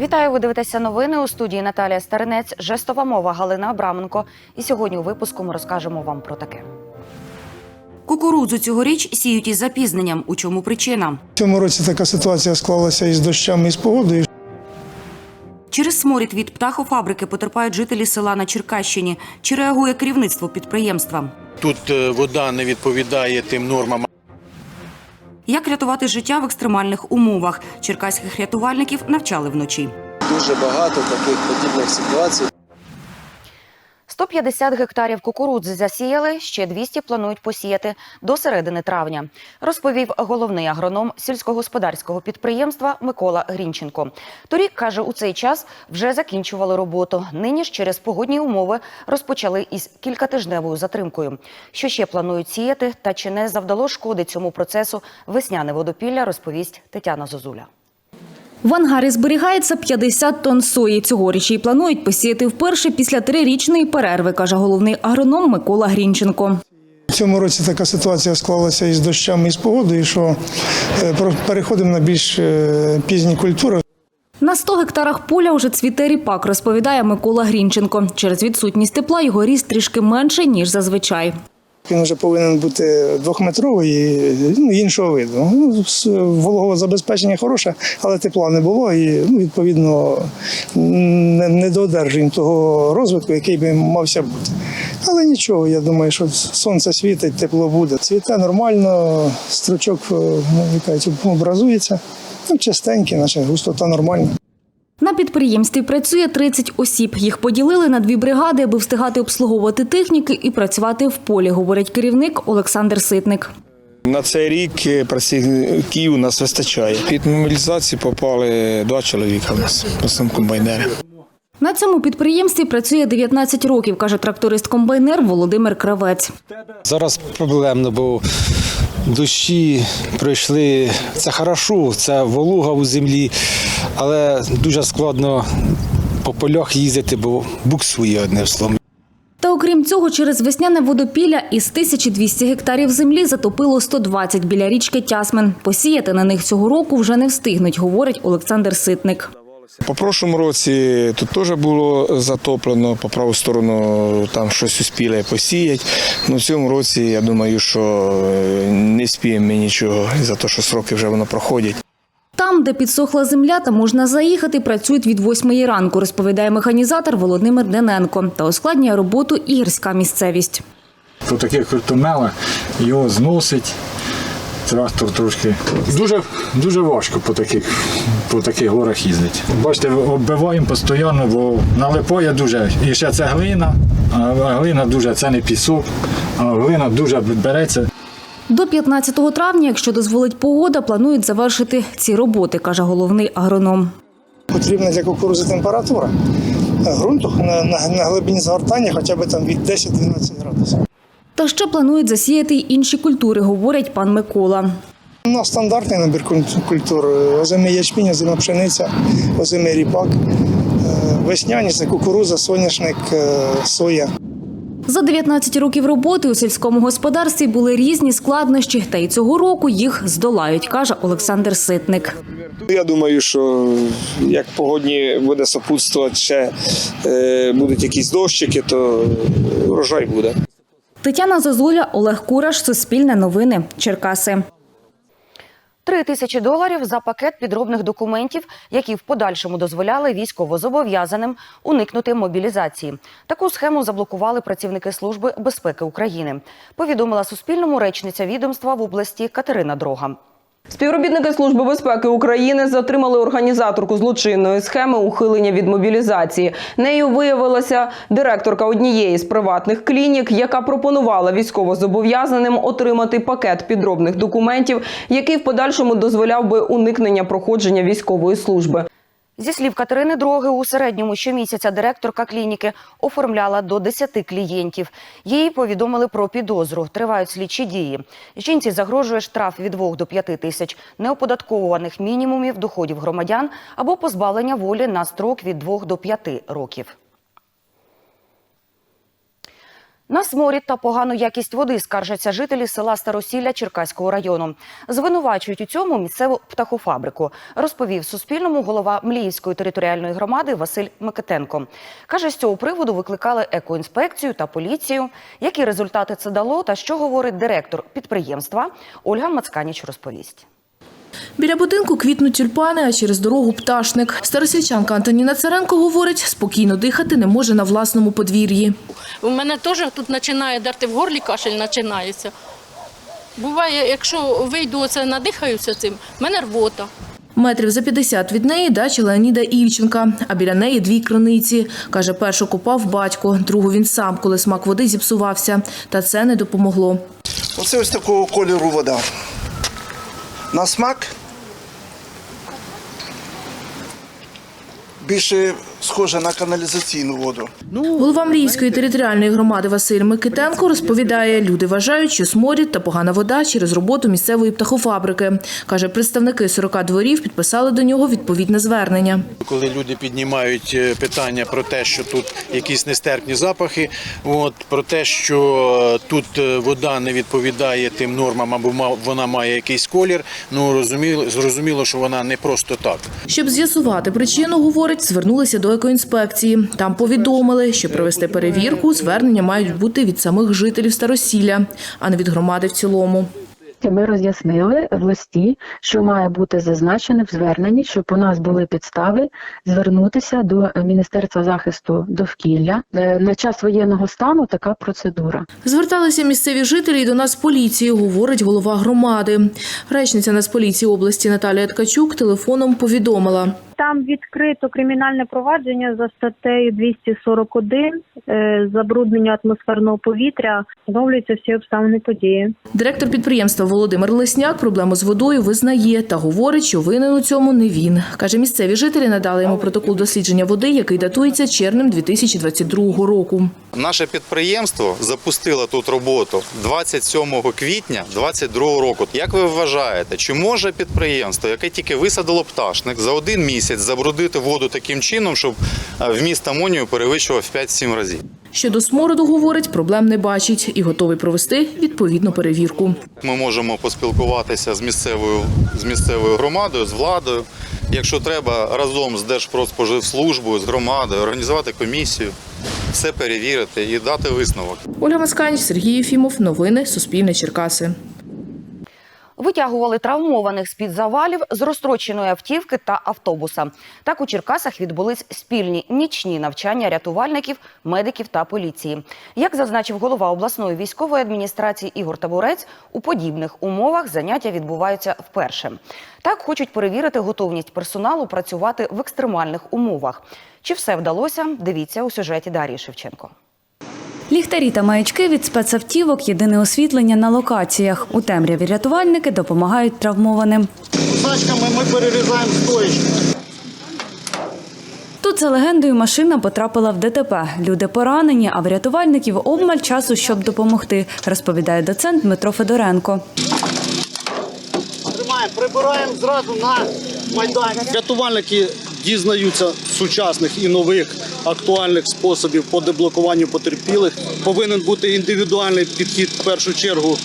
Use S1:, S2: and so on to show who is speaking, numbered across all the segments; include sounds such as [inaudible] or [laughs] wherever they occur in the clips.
S1: Вітаю, ви дивитеся новини у студії Наталія Старинець, жестова мова Галина Абраменко. І сьогодні у випуску ми розкажемо вам про таке. Кукурудзу цьогоріч сіють із запізненням. У чому причина?
S2: В цьому році така ситуація склалася із дощами і з погодою.
S1: Через сморід від птахофабрики потерпають жителі села на Черкащині. Чи реагує керівництво підприємства?
S3: Тут е, вода не відповідає тим нормам.
S1: Як рятувати життя в екстремальних умовах? Черкаських рятувальників навчали вночі.
S4: дуже багато таких подібних ситуацій.
S1: 150 гектарів кукурудзи засіяли, ще 200 планують посіяти до середини травня, розповів головний агроном сільськогосподарського підприємства Микола Грінченко. Торік каже, у цей час вже закінчували роботу. Нині ж через погодні умови розпочали із кількатижневою затримкою. Що ще планують сіяти, та чи не завдало шкоди цьому процесу весняне водопілля, розповість Тетяна Зозуля.
S5: В ангарі зберігається 50 тонн сої. Цьогоріч її планують посіяти вперше після трирічної перерви, каже головний агроном Микола Грінченко.
S2: В цьому році така ситуація склалася із дощами і з погодою, що е, переходимо на більш е, пізні культури.
S5: На 100 гектарах поля вже цвіте ріпак, розповідає Микола Грінченко. Через відсутність тепла його ріст трішки менше, ніж зазвичай.
S2: Він вже повинен бути двохметровий ну, іншого виду. Ну, Вологове забезпечення хороше, але тепла не було і ну, відповідно не, не додержуємо того розвитку, який би мався бути. Але нічого, я думаю, що сонце світить, тепло буде. Цвіте нормально, стручок е, ну, образується. Ну, чистенький, наче густота нормальна.
S5: На підприємстві працює 30 осіб. Їх поділили на дві бригади, аби встигати обслуговувати техніки і працювати в полі, говорить керівник Олександр Ситник.
S6: На цей рік е, працівників у нас вистачає. Під мобілізацію попали два чоловіка в нас, комбайнери.
S5: На цьому підприємстві працює 19 років, каже тракторист-комбайнер Володимир Кравець.
S7: Зараз проблемно, бо дощі пройшли. Це хорошо, це волуга у землі, але дуже складно по полях їздити, бо буксує одне словом.
S5: Та окрім цього, через весняне водопілля із 1200 гектарів землі затопило 120 біля річки Тясмен. Посіяти на них цього року вже не встигнуть, говорить Олександр Ситник.
S6: По прошлому році тут теж було затоплено, по праву сторону там щось успіли посіяти. Ну, в цьому році я думаю, що е, не спіємо ми нічого за те, що сроки вже воно проходять.
S5: Там, де підсохла земля та можна заїхати, працюють від 8 ранку, розповідає механізатор Володимир Дененко. Та ускладнює роботу і гірська місцевість.
S8: по таких крутомелах його зносить. Трактор трошки дуже, дуже важко по таких, по таких горах їздить. Бачите, оббиваємо постійно, бо налипає дуже. І ще це глина, а глина дуже це не пісок, а глина дуже береться.
S5: До 15 травня, якщо дозволить погода, планують завершити ці роботи, каже головний агроном.
S2: Потрібна для кукурузи температура ґрунту на, на, на глибині згортання хоча б там від 10-12 градусів.
S5: Та ще планують засіяти й інші культури, говорить пан Микола.
S2: Ну, стандартний набір культур. Озимий ячмінь, озима пшениця, озимий ріпак. Е, Весняні це кукуруза, соняшник, е, соя.
S5: За 19 років роботи у сільському господарстві були різні складнощі, та й цього року їх здолають, каже Олександр Ситник.
S6: Я думаю, що як погодні буде сопутствувати ще е, будуть якісь дощики, то врожай буде.
S5: Тетяна Зозуля, Олег Кураш, Суспільне новини, Черкаси.
S1: Три тисячі доларів за пакет підробних документів, які в подальшому дозволяли військовозобов'язаним уникнути мобілізації. Таку схему заблокували працівники служби безпеки України. Повідомила Суспільному речниця відомства в області Катерина Дрога.
S9: Співробітники Служби безпеки України затримали організаторку злочинної схеми ухилення від мобілізації. Нею виявилася директорка однієї з приватних клінік, яка пропонувала військовозобов'язаним отримати пакет підробних документів, який в подальшому дозволяв би уникнення проходження військової служби.
S1: Зі слів Катерини Дроги, у середньому щомісяця директорка клініки оформляла до 10 клієнтів. Її повідомили про підозру. Тривають слідчі дії. Жінці загрожує штраф від 2 до 5 тисяч неоподатковуваних мінімумів доходів громадян або позбавлення волі на строк від 2 до 5 років. На сморід та погану якість води скаржаться жителі села Старосілля Черкаського району. Звинувачують у цьому місцеву птахофабрику, розповів Суспільному голова Мліївської територіальної громади Василь Микитенко. Каже, з цього приводу викликали екоінспекцію та поліцію. Які результати це дало та що говорить директор підприємства, Ольга Мацканіч розповість.
S10: Біля будинку квітнуть тюльпани, а через дорогу пташник. Старосільчанка Антоніна Царенко говорить, спокійно дихати не може на власному подвір'ї.
S11: У мене теж тут починає дерти в горлі, кашель починається. Буває, якщо вийду оце надихаюся цим, в мене рвота.
S10: Метрів за 50 від неї дача Леоніда Ільченка, а біля неї дві криниці. Каже, першу купав батько, другу він сам, коли смак води зіпсувався. Та це не допомогло.
S12: Оце ось такого кольору вода. На смак більше схоже на каналізаційну воду.
S10: Голова Мріївської територіальної громади Василь Микитенко розповідає, люди вважають, що сморід та погана вода через роботу місцевої птахофабрики. Каже, представники 40 дворів підписали до нього відповідне звернення.
S3: Коли люди піднімають е, питання про те, що тут якісь нестерпні запахи, от про те, що е, тут е, вода не відповідає тим нормам, або вона має якийсь колір, ну розуміло, зрозуміло, що вона не просто так.
S10: Щоб з'ясувати причину, говорить, звернулися до екоінспекції. Там повідомили, що провести перевірку звернення мають бути від самих жителів Старосілля, а не від громади в цілому.
S13: Ми роз'яснили в листі, що має бути зазначено в зверненні, щоб у нас були підстави звернутися до Міністерства захисту довкілля. Е, На час воєнного стану така процедура.
S10: Зверталися місцеві жителі і до нас поліції, говорить голова громади. Речниця Нацполіції області Наталія Ткачук телефоном повідомила.
S14: Там відкрито кримінальне провадження за статтею 241 е, забруднення атмосферного повітря. Встановлюються всі обставини події.
S10: Директор підприємства Володимир Лесняк проблему з водою визнає та говорить, що винен у цьому не він. Каже, місцеві жителі надали йому протокол дослідження води, який датується червнем 2022 року.
S15: Наше підприємство запустило тут роботу 27 квітня 2022 року. Як ви вважаєте, чи може підприємство, яке тільки висадило пташник, за один місяць забруднити воду таким чином, щоб е, вміст амонію перевищував в 5-7 разів?
S10: Щодо смороду, говорить, проблем не бачить і готовий провести відповідну перевірку.
S15: Ми можемо поспілкуватися з місцевою з місцевою громадою, з владою. Якщо треба, разом з Держпродспоживслужбою, з громадою організувати комісію, все перевірити і дати висновок.
S10: Ольга Масканіч, Сергій Єфімов. Новини Суспільне Черкаси.
S1: Витягували травмованих з-під завалів з розстроченої автівки та автобуса. Так у Черкасах відбулись спільні нічні навчання рятувальників, медиків та поліції. Як зазначив голова обласної військової адміністрації Ігор Табурець, у подібних умовах заняття відбуваються вперше. Так хочуть перевірити готовність персоналу працювати в екстремальних умовах. Чи все вдалося? Дивіться у сюжеті Дарії Шевченко.
S16: Ліхтарі та маячки від спецавтівок – єдине освітлення на локаціях. У темряві рятувальники допомагають травмованим.
S12: Значками ми перерізаємо стоїчку.
S16: Тут за легендою машина потрапила в ДТП. Люди поранені, а в рятувальників обмаль часу, щоб допомогти, розповідає доцент Дмитро Федоренко.
S12: Тримаємо, прибираємо зразу на майданчик. Рятувальники дізнаються сучасних і нових актуальних способів по деблокуванню потерпілих. Повинен бути індивідуальний підхід в першу чергу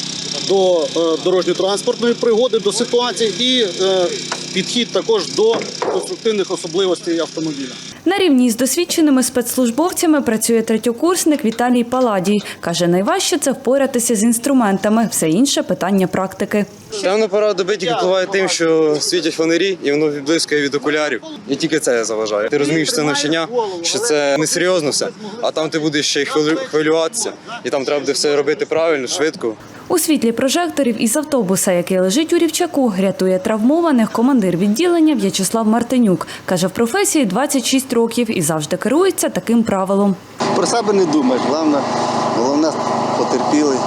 S12: до е, дорожньо-транспортної пригоди, до ситуації, і е, підхід також до конструктивних особливостей автомобіля.
S16: На рівні з досвідченими спецслужбовцями працює третьокурсник Віталій Паладій. Каже, найважче це впоратися з інструментами, все інше питання практики.
S17: Певно, пора доби тільки впливає тим, що світять фонарі і воно відблискує від окулярів. І тільки це заважає. Ти розумієш, що це навчання, що це несерйозно все, а там ти будеш ще й хвилю- хвилюватися, і там треба буде все робити правильно, швидко.
S16: У світлі прожекторів із автобуса, який лежить у рівчаку, рятує травмованих командир відділення В'ячеслав Мартинюк. Каже, в професії 26 років і завжди керується таким правилом.
S18: Про себе не думаєш, головне, головне потерпілий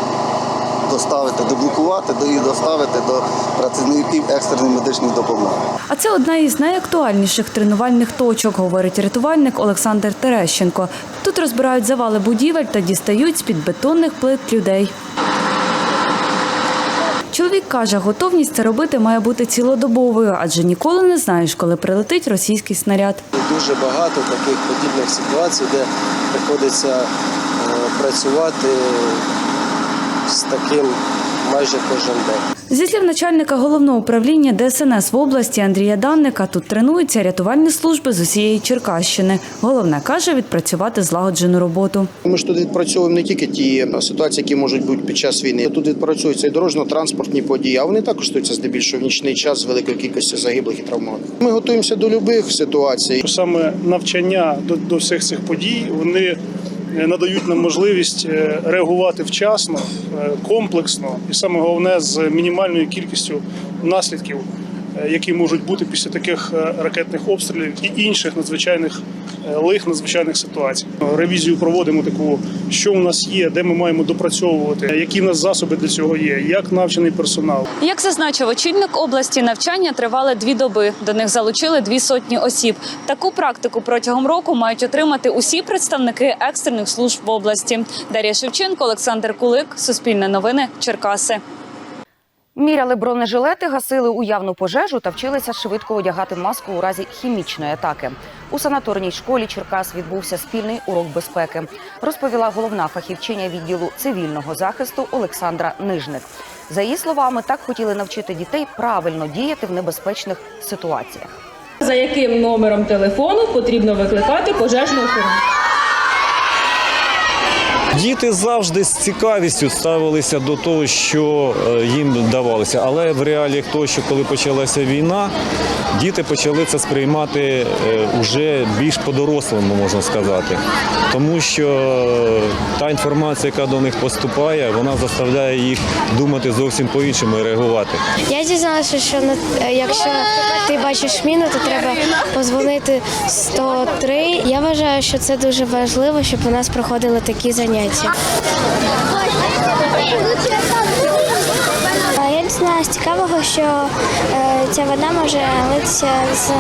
S18: доставити, деблокувати і доставити до працівників екстреної медичної допомоги.
S16: А це одна із найактуальніших тренувальних точок, говорить рятувальник Олександр Терещенко. Тут розбирають завали будівель та дістають з-під бетонних плит людей. Чоловік каже, готовність це робити має бути цілодобовою, адже ніколи не знаєш, коли прилетить російський снаряд.
S4: Дуже багато таких подібних ситуацій, де приходиться е, працювати з таким майже кожен день.
S16: Зі слів начальника головного управління ДСНС в області Андрія Данника, тут тренуються рятувальні служби з усієї Черкащини. Головне каже відпрацювати злагоджену роботу.
S19: Ми ж тут відпрацьовуємо не тільки ті ситуації, які можуть бути під час війни. Тут відпрацюються і дорожньо-транспортні події, а вони також стаються здебільшого в нічний час з великою кількістю загиблих і травмованих. Ми готуємося до будь-яких ситуацій.
S2: Саме навчання до, до всіх цих подій вони е, надають нам можливість е, реагувати вчасно, е, комплексно. І саме головне з мінімальною кількістю наслідків, е, які можуть бути після таких е, ракетних обстрілів і інших надзвичайних е, лих, надзвичайних ситуацій. Ревізію проводимо таку, що у нас є, де ми маємо допрацьовувати, які в нас засоби для цього є, як навчений персонал.
S16: Як зазначив очільник області, навчання тривали дві доби. До них залучили дві сотні осіб. Таку практику протягом року мають отримати усі представники екстрених служб в області. Дар'я Шевченко, Олександр Кулик, Суспільне новини, Черкаси.
S1: Міряли бронежилети, гасили уявну пожежу та вчилися швидко одягати маску у разі хімічної атаки. У санаторній школі Черкас відбувся спільний урок безпеки, розповіла головна фахівчиня відділу цивільного захисту Олександра Нижник. За її словами, так хотіли навчити дітей правильно діяти в небезпечних ситуаціях.
S20: За яким номером телефону потрібно викликати пожежну охорону?
S21: Діти завжди з цікавістю ставилися до того, що е, їм давалося. Але в реаліях того, що коли почалася війна, діти почали це сприймати е, уже більш по-дорослому, можна сказати. Тому що та інформація, яка до них поступає, вона заставляє їх думати зовсім по-іншому і реагувати.
S22: Я дізналася, що якщо ти бачиш міну, то треба позвонити 103. Я вважаю, що це дуже важливо, щоб у нас проходили такі заняття.
S23: А Я дізналась цікавого, що е, ця вода може литися з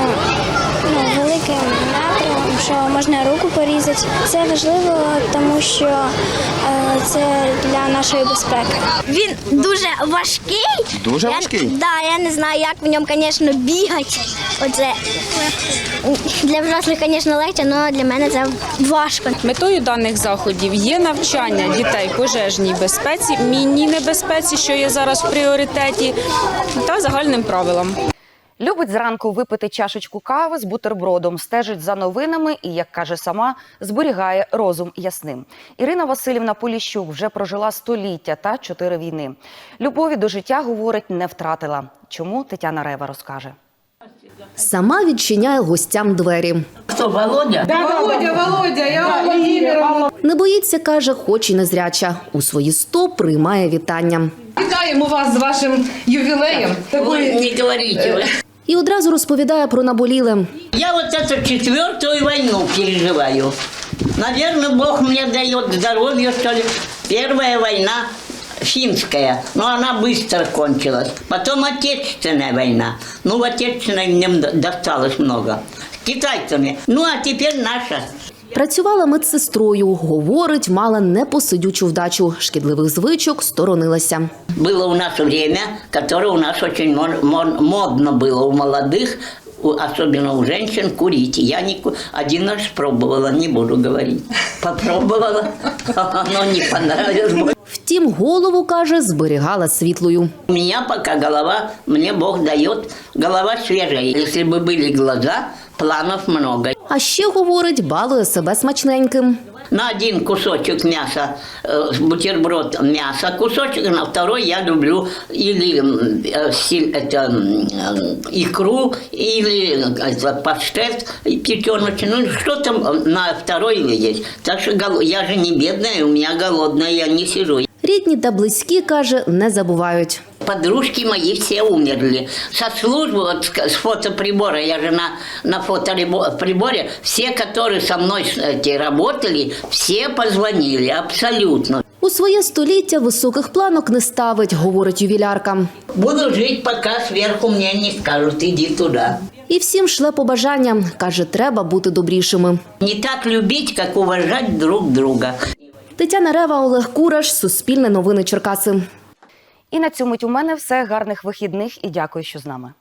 S23: ну, великим напрямом, що можна руку порізати. Це важливо, тому що е, це для нашої безпеки.
S24: Він дуже важкий.
S21: Дуже
S23: Я-
S21: важкий?
S23: Да, я не знаю, як в ньому, звісно, бігати. Оце для взрослих, звісно, легше, але для мене це важко.
S25: Метою даних заходів є навчання дітей пожежній безпеці, мінній небезпеці, що є зараз в пріоритеті, та загальним правилам.
S1: Любить зранку випити чашечку кави з бутербродом, стежить за новинами і, як каже сама, зберігає розум ясним. Ірина Васильівна Поліщук вже прожила століття та чотири війни. Любові до життя, говорить, не втратила. Чому Тетяна Рева розкаже?
S26: Сама відчиняє гостям двері.
S27: Хто, Володя?
S28: Володя, Володя, я Володимир.
S26: Не боїться, каже, хоч і незряча. У свої сто приймає вітання.
S28: Вітаємо вас з вашим ювілеєм. Такої-
S27: Не говорите вы.
S26: І одразу розповідає про наболіле.
S27: Я оце эту війну войну переживаю. Наверное, Бог мне дает здоровье, что ли. Первая война финская, но она кончилась. Потом Отечественная война. Ну, в Отечественной мне досталось много. С китайцами. Ну, а теперь наша.
S26: Працювала медсестрою, говорить, мала непосидючу вдачу. Шкідливих звичок сторонилася.
S27: Было у нас время, которое у нас очень мон- мон- модно было у молодых, у- особенно у женщин, курить. Я не ку- один раз пробовала, не буду говорить. Попробовала, но [laughs] не понравилось.
S26: Втім, голову каже, зберігала світлою.
S27: У меня пока голова, мне Бог дает, голова свежая. Если бы были глаза, планов много.
S26: А ще говорить, балує себе смачненьким.
S27: На один кусочек мяса, э, бутерброд мяса, кусочек, на второй я люблю или м, э, силь- это, м, э, икру, или э, это, паштет печеночный, ну что там э, на второй есть. Так что гол- я же не бедная, у меня голодная, я не сижу.
S26: Рідні та близькі, каже, не забувають.
S27: Подружки мои все умерли. Со службы, вот с с фотоприбора, я же на, на фотоприборе, все, которые со мной эти, работали, все позвонили, абсолютно.
S26: У своє століття високих планок не ставить, говорить ювілярка.
S27: Буду жить, пока сверху мне не скажут, иди туда.
S26: І всім шле побажання. Каже, треба бути добрішими.
S27: Не так любить, как уважать друг друга.
S26: Тетяна Рева, Олег Кураш, Суспільне новини Черкаси.
S1: І на цьому у мене все. Гарних вихідних і дякую, що з нами.